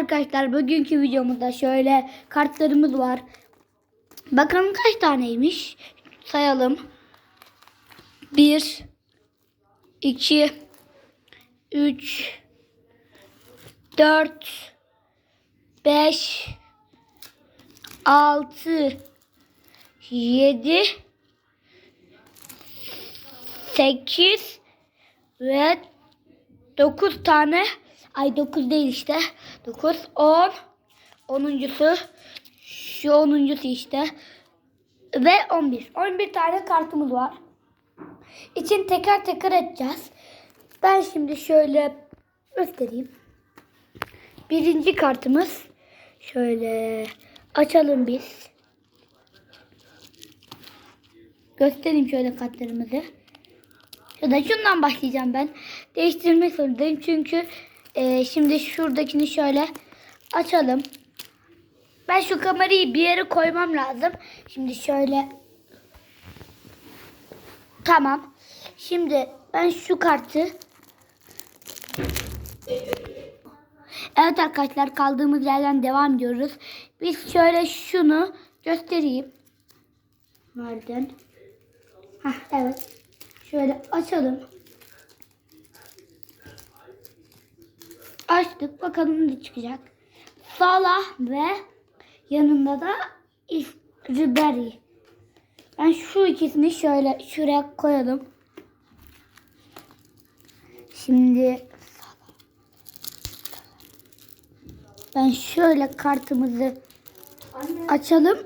arkadaşlar bugünkü videomuzda şöyle kartlarımız var. Bakalım kaç taneymiş. Sayalım. 1 2 3 4 5 6 7 8 ve 9 tane ay 9 değil işte. 9 10 onuncusu. Şu onuncusu işte. Ve 11 11 tane kartımız var. İçin teker teker edeceğiz. Ben şimdi şöyle göstereyim. Birinci kartımız. Şöyle açalım biz. Göstereyim şöyle kartlarımızı. Ya da şundan başlayacağım ben. Değiştirmek zorundayım çünkü e, şimdi şuradakini şöyle açalım. Ben şu kamerayı bir yere koymam lazım. Şimdi şöyle. Tamam. Şimdi ben şu kartı Evet arkadaşlar kaldığımız yerden devam ediyoruz. Biz şöyle şunu göstereyim. Nereden? Hah evet. Şöyle açalım. Açtık. Bakalım ne çıkacak. Salah ve yanında da Ribery. Ben şu ikisini şöyle şuraya koyalım. Şimdi ben şöyle kartımızı açalım.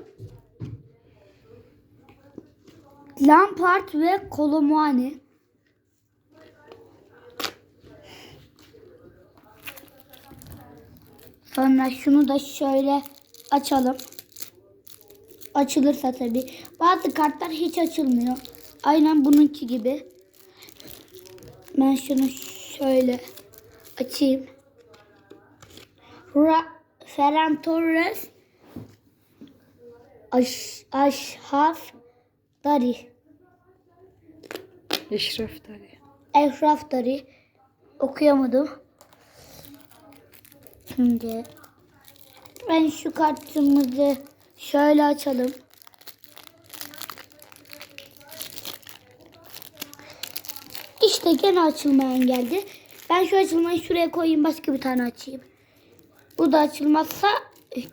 Lampard ve Kolomani. Sonra şunu da şöyle açalım. Açılırsa tabi. Bazı kartlar hiç açılmıyor. Aynen bununki gibi. Ben şunu şöyle açayım. Ra Ferran Torres Aş Aşhaf Dari. Eşref Dari. Eşraf Dari. Okuyamadım. Şimdi ben şu kartımızı şöyle açalım. İşte gene açılmayan geldi. Ben şu açılmayı şuraya koyayım başka bir tane açayım. Bu da açılmazsa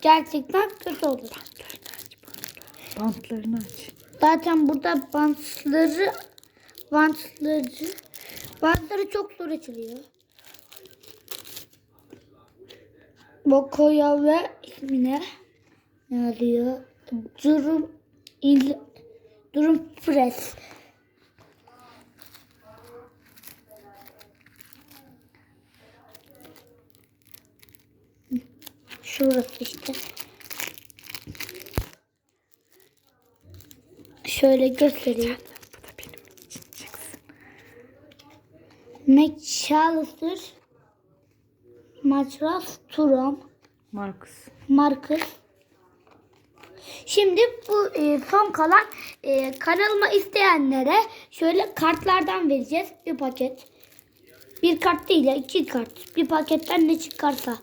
gerçekten kötü olur. Bantlarını aç. Zaten burada bantları bantları bantları çok zor açılıyor. Bokoya ve ismine ne yazıyor? Durum il durum pres. Şurası işte. Şöyle göstereyim. Bu da benim için çıksın. McAllister, Matras, Turam, Marcus. Marcus. Şimdi bu e, son kalan e, kanalıma isteyenlere şöyle kartlardan vereceğiz bir paket. Bir kart değil ya iki kart. Bir paketten ne çıkarsa.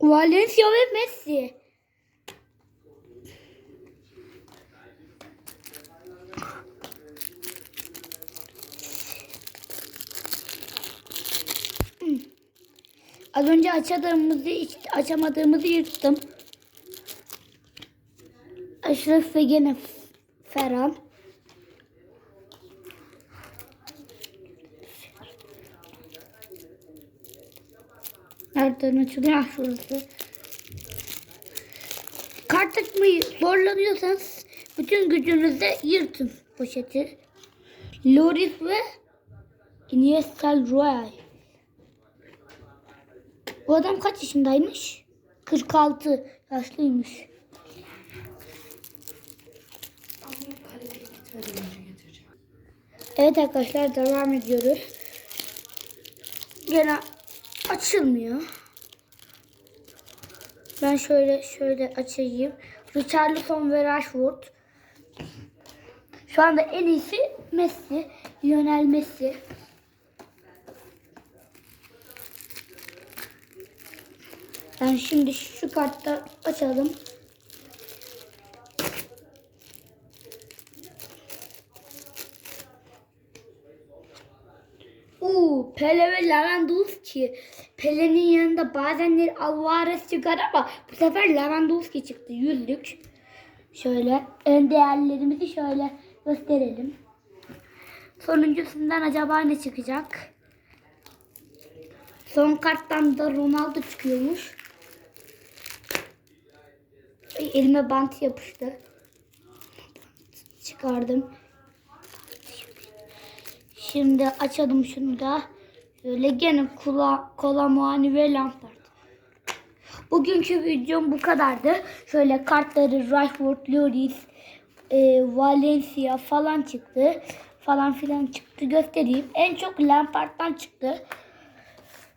Valencia ve Messi. Az önce açamadığımızı, açamadığımızı yırttım. Aşraf ve gene Ferhan. Nereden açılıyor? Ah, şurası. Kart açmayı zorlanıyorsanız bütün gücünüzle yırtın poşeti. Loris ve Iniesta Royal. Bu adam kaç yaşındaymış? 46 yaşlıymış. Evet arkadaşlar devam ediyoruz. Gene açılmıyor. Ben şöyle şöyle açayım. Richarlison ve Rashford. Şu anda en iyisi Messi. Lionel Messi. Ben şimdi şu kartta açalım. Oo, Pele ve Lewandowski. Pele'nin yanında bazenleri Alvarez çıkar ama bu sefer Lewandowski çıktı. Yüzlük. Şöyle ön değerlerimizi şöyle gösterelim. Sonuncusundan acaba ne çıkacak? Son karttan da Ronaldo çıkıyormuş. Elime bant yapıştı. Çıkardım. Şimdi açalım şunu da. Şöyle gene kula, kola muani ve lampart. Bugünkü videom bu kadardı. Şöyle kartları Rashford, Lloris, e, Valencia falan çıktı. Falan filan çıktı. Göstereyim. En çok Lampard'dan çıktı.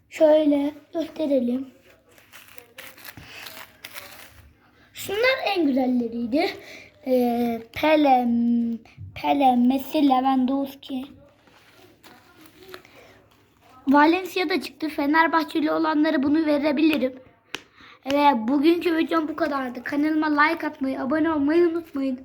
Şöyle gösterelim. Şunlar en güzelleriydi. Ee, Pele, Pele, Messi, Lewandowski. Valencia'da çıktı. Fenerbahçeli olanlara bunu verebilirim. Ve bugünkü videom bu kadardı. Kanalıma like atmayı, abone olmayı unutmayın.